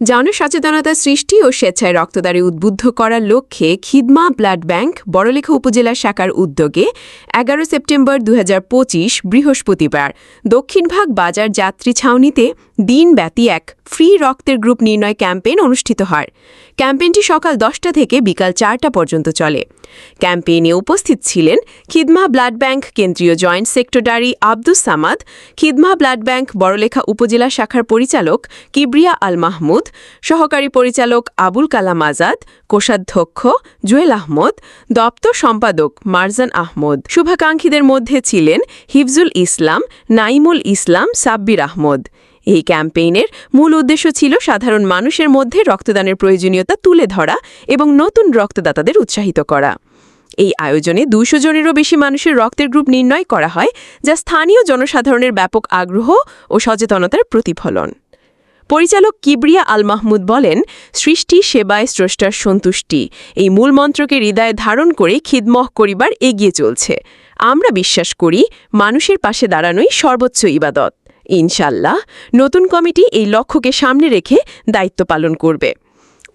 জনসচেতনতা সৃষ্টি ও স্বেচ্ছায় রক্তদারে উদ্বুদ্ধ করার লক্ষ্যে খিদমা ব্লাড ব্যাংক বড়লেখা উপজেলা শাখার উদ্যোগে এগারো সেপ্টেম্বর দু হাজার পঁচিশ বৃহস্পতিবার দক্ষিণভাগ বাজার যাত্রী ছাউনিতে দিনব্যাপী এক ফ্রি রক্তের গ্রুপ নির্ণয় ক্যাম্পেইন অনুষ্ঠিত হয়। ক্যাম্পেইনটি সকাল দশটা থেকে বিকাল চারটা পর্যন্ত চলে। ক্যাম্পেইনে উপস্থিত ছিলেন খিদমা ব্লাড ব্যাংক কেন্দ্রীয় joint secretary Abdus Samad, Khidma blood bank Barlekha উপজেলা শাখার পরিচালক কিবরিয়া আল মাহমুদ, সহকারী পরিচালক আবুল কালাম আজাদ, কোষাধ্যক্ষ জুয়েল আহমদ, দপ্তর সম্পাদক মারজান আহমদ। শুভাকাঙ্ক্ষীদের মধ্যে ছিলেন হিফজুল ইসলাম, নাইমুল ইসলাম, সাব্বির আহমদ। এই ক্যাম্পেইনের মূল উদ্দেশ্য ছিল সাধারণ মানুষের মধ্যে রক্তদানের প্রয়োজনীয়তা তুলে ধরা এবং নতুন রক্তদাতাদের উৎসাহিত করা। এই আয়োজনে দুশো জনেরও বেশি মানুষের রক্তের গ্রুপ নির্ণয় করা হয়, যা স্থানীয় জনসাধারণের ব্যাপক আগ্রহ ও সচেতনতার প্রতিফলন। পরিচালক কিবরিয়া আল মাহমুদ বলেন, সৃষ্টি সেবায় স্রষ্টার সন্তুষ্টি। এই মূল মন্ত্রকে হৃদয়ে ধারণ করে খিদমহ করিবার এগিয়ে চলছে। আমরা বিশ্বাস করি, মানুষের পাশে দাঁড়ানোই সর্বোচ্চ ইবাদত। ইনশাল্লাহ নতুন কমিটি এই লক্ষ্যকে সামনে রেখে দায়িত্ব পালন করবে।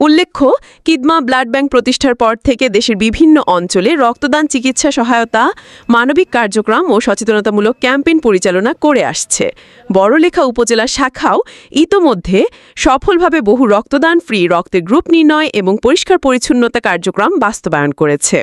উল্লেখ্য, কিদমা ব্লাড ব্যাংক প্রতিষ্ঠার পর থেকে দেশের বিভিন্ন অঞ্চলে রক্তদান, চিকিৎসা সহায়তা, মানবিক কার্যক্রম ও সচেতনতামূলক ক্যাম্পেইন পরিচালনা করে আসছে। বড়লেখা উপজেলা শাখাও ইতোমধ্যে সফলভাবে বহু রক্তদান ফ্রি রক্তের গ্রুপ নির্ণয় এবং পরিষ্কার পরিচ্ছন্নতা কার্যক্রম বাস্তবায়ন করেছে।